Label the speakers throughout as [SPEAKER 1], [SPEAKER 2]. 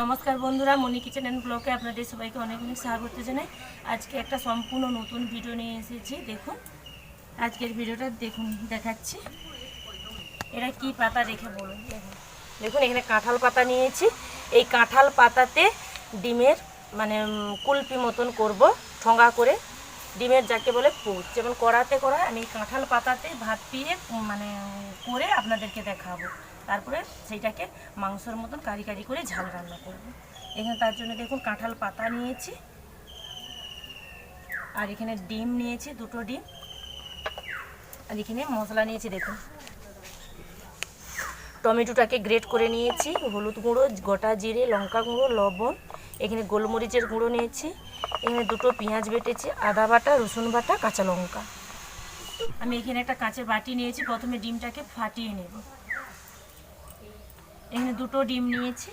[SPEAKER 1] নমস্কার বন্ধুরা মনি kitchen and ব্লগে আপনাদের সবাইকে অনেক অনেক স্বাগত জানাই। আজকে একটা সম্পূর্ণ নতুন ভিডিও নিয়ে এসেছি, দেখুন। আজকের ভিডিওটা দেখুন, দেখাচ্ছি। এটা কি পাতা রেখে বলুন দেখুন। এখানে কাঁঠাল পাতা নিয়েছি। এই কাঁঠাল পাতাতে ডিমের মানে কুলপি মতন করব, ঠোঙা করে। ডিমের যাকে বলে পুর যেমন কড়াতে করা আমি কাঁঠাল পাতাতে ভাত পিয়ে মানে করে আপনাদেরকে দেখাবো। তারপরে সেইটাকে মাংসর মতন কারি কারি করে ঝাল রান্না করব। এখানে তার জন্য দেখুন কাঁঠাল পাতা নিয়েছি। আর এখানে ডিম নিয়েছি, দুটো ডিম। আর এখানে মশলা নিয়েছি, দেখুন। টমেটোটাকে গ্রেট করে নিয়েছি, হলুদ গুঁড়ো, গোটা জিরে, লঙ্কা গুঁড়ো, লবণ। এখানে গোলমরিচের গুঁড়ো নিয়েছি। এখানে দুটো পেঁয়াজ বেটেছি, আদা বাটা, রসুন বাটা, কাঁচা লঙ্কা। আমি এখানে একটা কাঁচের বাটি নিয়েছি, প্রথমে ডিমটাকে ফাটিয়ে নেব। এখানে দুটো ডিম নিয়েছি।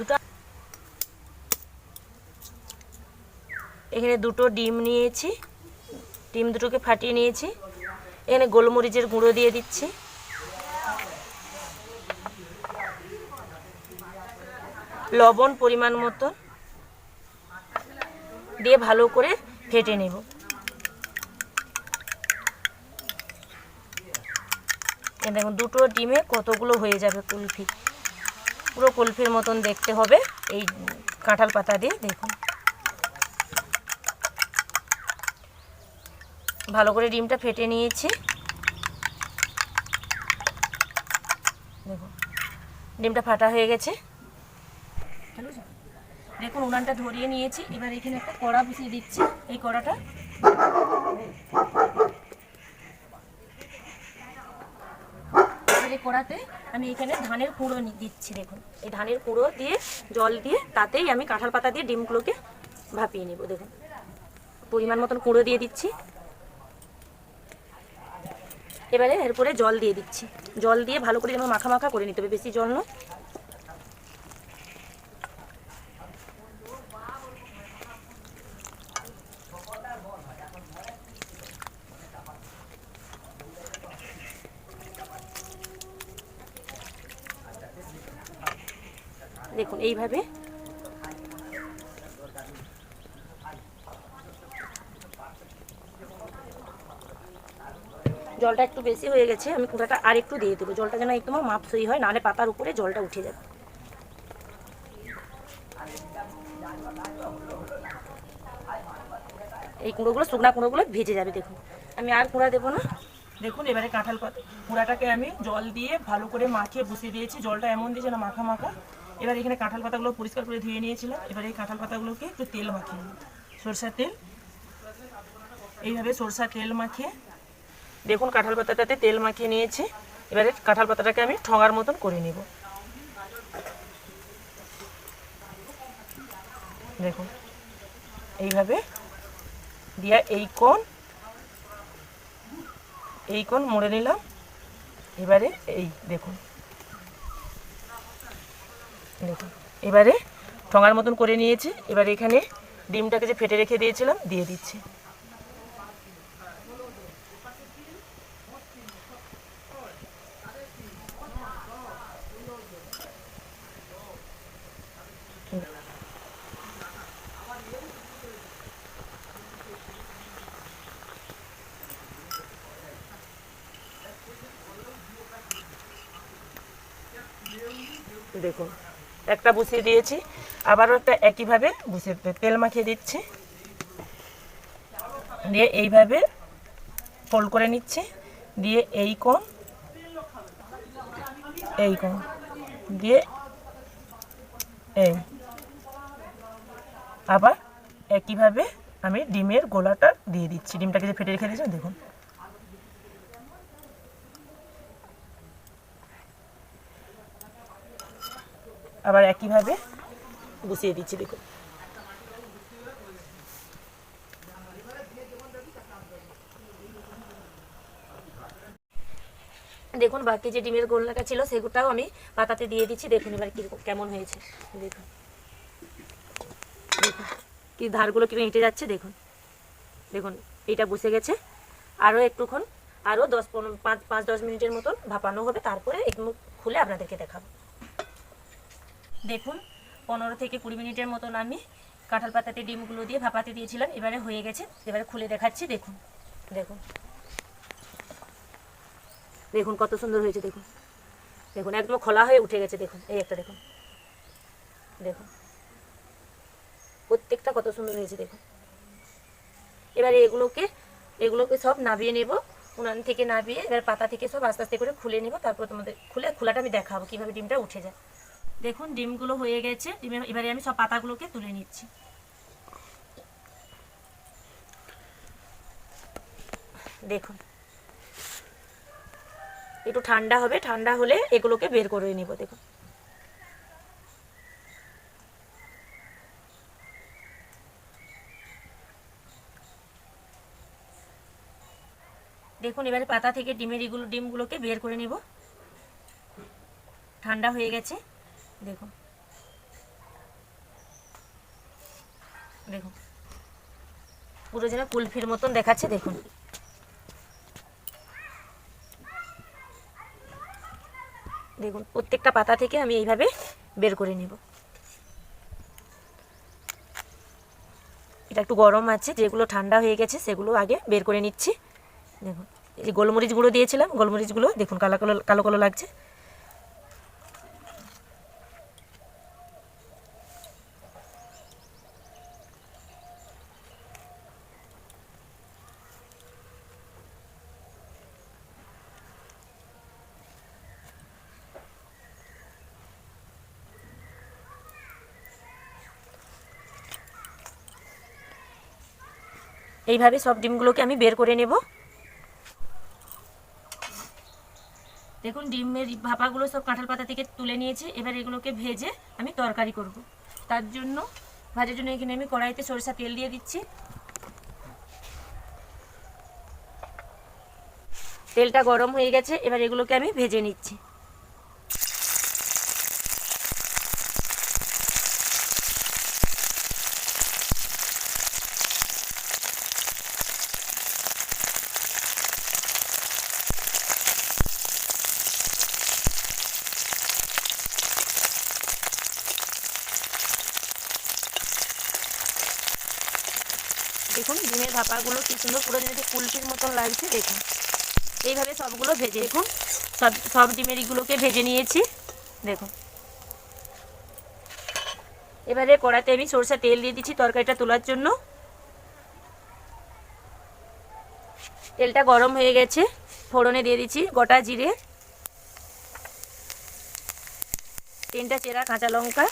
[SPEAKER 1] দুটো। এখানে দুটো ডিম নিয়েছি। ডিম দুটোকে ফাটিয়ে নিয়েছি। এখানে গোলমরিচের গুঁড়ো দিয়ে দিচ্ছি। লবণ পরিমাণ মতো দিয়ে ভালো করে ফেটে নেব। দেখুন, দুটো ডিমে কতগুলো হয়ে যাবে কুলফি। পুরো কুলফির মতন দেখতে হবে, এই কাঁঠাল পাতা দিয়ে, দেখুন। ভালো করে ডিমটা ফেটে নিয়েছি। দেখুন, ডিমটা ফাটা হয়ে গেছে। দেখুন, উনানটা ধরিয়ে নিয়েছি। এবার এখানে একটা কড়া বসিয়ে দিচ্ছি। এই কড়াটা এই কড়াতে আমি এখানে ধানের কুঁড়ো দিচ্ছি, দেখুন। এই ধানের কুঁড়ো দিয়ে, জল দিয়ে, তাতেই আমি কাঁঠাল পাতা দিয়ে ডিমগুলোকে ভাপিয়ে নেব, দেখুন। পরিমাণ মতন কুঁড়ো দিয়ে দিচ্ছি। এবারে এরপরে জল দিয়ে দিচ্ছি। জল দিয়ে ভালো করে যেন মাখা মাখা করে নিতে হবে, বেশি জল নয়। দেখুন, এইভাবে। জলটা একটু বেশি হয়ে গেছে, আমি কুড়াটা আর একটু দিয়ে দেবো। জলটা যেন একদম মাপসই হয়, নাহলে পাতার উপরে জলটা উঠে যাবে। এই কুঁড়োগুলো, শুকনা কুঁড়োগুলো ভেজে যাবে, দেখুন। আমি আর কুঁড়া দেবো না।
[SPEAKER 2] দেখুন, এবারে কাঁঠাল পাতা। কুড়াটাকে আমি জল দিয়ে ভালো করে মাখিয়ে বসিয়ে দিয়েছি। জলটা এমন দিয়েছে না মাখা মাখা। এবার এখানে কাঁঠাল পাতাগুলো পরিষ্কার করে ধুয়ে নিয়েছিলাম। এবার এই কাঁঠাল পাতাগুলোকে একটু তেল মাখিয়ে নিই সরষার তেল। এইভাবে সরষার তেল মাখিয়ে দেখুন কাঁঠাল পাতাটাতে তেল মাখিয়ে নিয়েছি। এবারে কাঁঠাল পাতাটাকে আমি ঠঙার মতন করে নেব। দেখুন, এইভাবে দিয়া এই কোণ এই কোণ মুড়ে নিলাম। এবারে এই দেখুন দেখুন। এবারে ঠঙার মতন করে নিয়েছি। এবার এখানে ডিমটাকে যে ফেটে রেখে দিয়েছিলাম, দিয়ে দিচ্ছি। দেখুন। একটা বসিয়ে দিয়েছি। আবারও একটা একইভাবে বসিয়ে তেল মাখিয়ে দিচ্ছি। দিয়ে এইভাবে ফোল্ড করে নিচ্ছি। দিয়ে এই কোণ এই কোণ, দিয়ে এই। আবার একইভাবে আমি ডিমের গোলাটা দিয়ে দিচ্ছি। ডিমটাকে যে ফেটে রেখে দিয়েছি, দেখুন। আবার একইভাবে বসিয়ে দিচ্ছি, দেখুন।
[SPEAKER 1] দেখুন, বাকি যে ডিমের গোলনাটা ছিল সেগুলোটাও আমি পাতাতে দিয়ে দিচ্ছি। দেখুন এবার কি কেমন হয়েছে। দেখুন। কি ধারগুলো কীরকম হেঁটে যাচ্ছে, দেখুন। দেখুন এটা বসে গেছে। আরও একটুক্ষণ, আরও দশ পনেরো, পাঁচ পাঁচ, দশ মিনিটের মতন ভাপানো হবে। তারপরে এগুলো খুলে আপনাদেরকে দেখাবো। দেখুন, পনেরো থেকে কুড়ি মিনিটের মতন আমি কাঁঠাল পাতাতে ডিমগুলো দিয়ে ভাপাতে দিয়েছিলাম, এবারে হয়ে গেছে। এবারে খুলে দেখাচ্ছি, দেখুন দেখুন। দেখুন কত সুন্দর হয়েছে, দেখুন। দেখুন, একদম খোলা হয়ে উঠে গেছে, দেখুন, এই একটা দেখুন। দেখুন, প্রত্যেকটা কত সুন্দর হয়েছে, দেখুন। এবারে এগুলোকে এগুলোকে সব নাবিয়ে নেব, উনান থেকে নাবিয়ে, এবার পাতা থেকে সব আস্তে আস্তে করে খুলে নেব, তারপর তোমাদের খুলে, খোলাটা আমি দেখাবো কীভাবে ডিমটা উঠে যায়। দেখুন, ডিমগুলো হয়ে গেছে। ডিমের এবারে আমি সব পাতাগুলোকে তুলে নিচ্ছি। দেখুন। একটু ঠান্ডা হবে, ঠান্ডা হলে এগুলোকে বের করে নেব, দেখুন। দেখুন, এবারে পাতা থেকে ডিমের এগুলো, ডিমগুলোকে বের করে নেব। ঠান্ডা হয়ে গেছে। দেখুন দেখুন পুরো যেন কুলফির মতন দেখাচ্ছে, দেখুন। দেখুন, প্রত্যেকটা পাতা থেকে আমি এইভাবে বের করে নেব। এটা একটু গরম আছে, যেগুলো ঠান্ডা হয়ে গেছে, সেগুলো আগে বের করে নিচ্ছি। দেখুন, এই গোলমরিচ গুঁড়ো দিয়েছিলাম, গোলমরিচগুলো, দেখুন, কালো কালো কালো কালো লাগছে। এইভাবে সব ডিমগুলোকে আমি বের করে নেব। দেখুন, ডিমের ভাপাগুলো সব কাঁঠাল পাতা থেকে তুলে নিয়েছি। এবার এগুলোকে ভেজে আমি তরকারি করব। তার জন্য, ভাজার জন্য এখানে আমি কড়াইতে সরিষা তেল দিয়ে দিচ্ছি। তেলটা গরম হয়ে গেছে, এবার এগুলোকে আমি ভেজে নিচ্ছি দেখুন ডিমের ভাপাগুলো কি সুন্দর পুরো যেন কুলটির মতন লাগছে, দেখুন। এইভাবে সবগুলো ভেজে, দেখুন, সব সব ডিমের এগুলোকে ভেজে নিয়েছি, দেখুন। এবারে কড়াতে আমি সরষা তেল দিয়ে দিচ্ছি তরকারিটা তোলার জন্য। তেলটা গরম হয়ে গেছে, ফোড়নে দিয়ে দিচ্ছি গোটা জিরে। তিনটা চেরা কাঁচা লঙ্কা।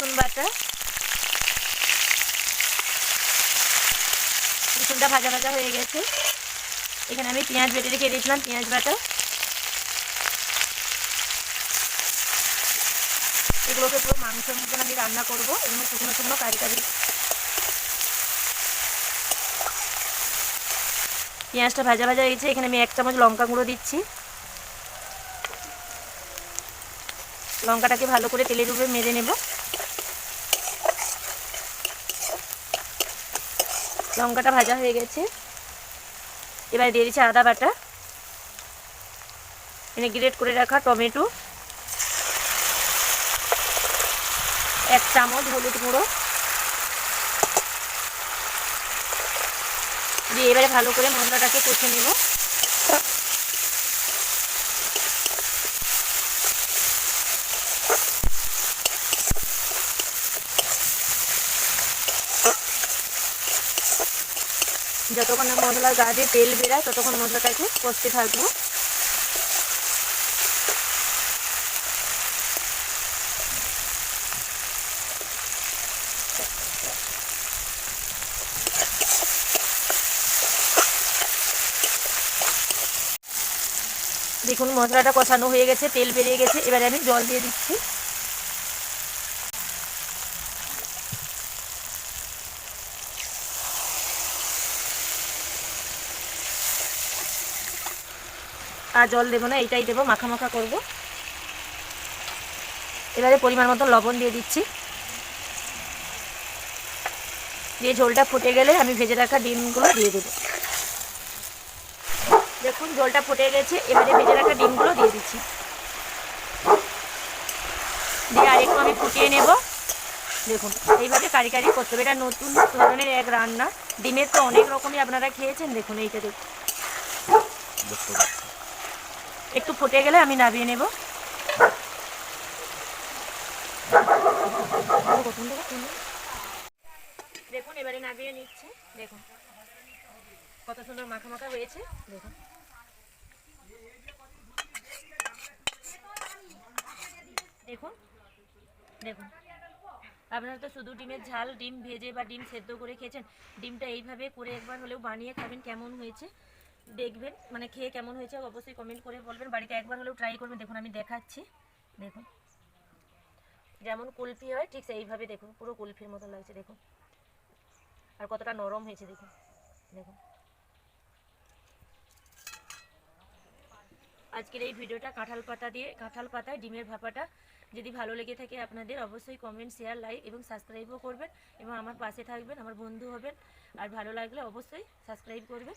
[SPEAKER 1] রসুন বাটা। রসুনটা ভাজা ভাজা হয়ে গেছে। এখানে আমি পেঁয়াজ বেটে রেখে দিয়েছিলাম পেঁয়াজ বাটা। এগুলোকে পুরো মাংসের মতন আমি রান্না করব, এগুলো শুকনো শুকনো কারি কারি। পেঁয়াজটা ভাজা ভাজা হয়েছে এখানে আমি এক চামচ লঙ্কা গুঁড়ো দিচ্ছি। লঙ্কাটাকে ভালো করে তেলের উপরে মেরে নেব। লঙ্কাটা ভাজা হয়ে গেছে। এবার দিয়ে দিচ্ছি আদা বাটা। এনে গ্রেট করে রাখা টমেটো। এক চামচ হলুদ গুঁড়ো। দিয়ে এবারে ভালো করে মশলাটাকে কষে নেব। যতক্ষণ মশলার গা দিয়ে তেল বেরায়, ততক্ষণ মশলাটাকে কষতে থাকব। দেখুন, মশলাটা কষানো হয়ে গেছে, তেল বেরিয়ে গেছে। এবারে আমি জল দিয়ে দিচ্ছি। আর জল দেবো না এটাই দেবো, মাখা মাখা করব। এবারে পরিমাণ মতো লবণ দিয়ে দিচ্ছি। দিয়ে ঝোলটা ফুটে গেলে আমি ভেজে রাখা ডিমগুলো দিয়ে দেবো। দেখুন, ঝোলটা ফুটে গেছে, এবারে ভেজে রাখা ডিমগুলো দিয়ে দিচ্ছি। দিয়ে আরেকটু আমি ফুটিয়ে নেব। দেখুন, এইভাবে কারি কারি করতে হবে। এটা নতুন ধরনের এক রান্না। ডিমের তো অনেক রকমই আপনারা খেয়েছেন। দেখুন, এইটা দেখুন। একটু ফুটে গেলে আমি নামিয়ে নেব। দেখুন, এবারে নামিয়ে নিচ্ছে। দেখুন, কত সুন্দর মাখা মাখা হয়েছে। দেখুন। দেখুন দেখুন। আপনারা তো শুধু ডিমের ঝাল, ডিম ভেজে বা ডিম সেদ্ধ করে খেয়েছেন, ডিমটা এইভাবে করে একবার হলেও বানিয়ে খাবেন, কেমন হয়েছে? দেখবেন মানে খেয়ে কেমন হয়েছে, অবশ্যই কমেন্ট করে বলবেন। বাড়িতে একবার হলেও ট্রাই করবেন। দেখুন, আমি দেখাচ্ছি। দেখুন, যেমন কুলফি হয়, ঠিক সেইভাবে দেখুন, পুরো কুলফির মতো লাগছে, দেখুন। আর কতটা নরম হয়েছে, দেখুন। দেখুন। আজকের এই ভিডিওটা কাঁঠাল পাতা দিয়ে, কাঁঠাল পাতায় ডিমের ভাপাটা। যদি ভালো লেগে থাকে আপনাদের, অবশ্যই কমেন্ট শেয়ার লাইক এবং সাবস্ক্রাইবও করবেন এবং আমার পাশে থাকবেন, আমার বন্ধু হবেন। আর ভালো লাগলে অবশ্যই সাবস্ক্রাইব করবেন।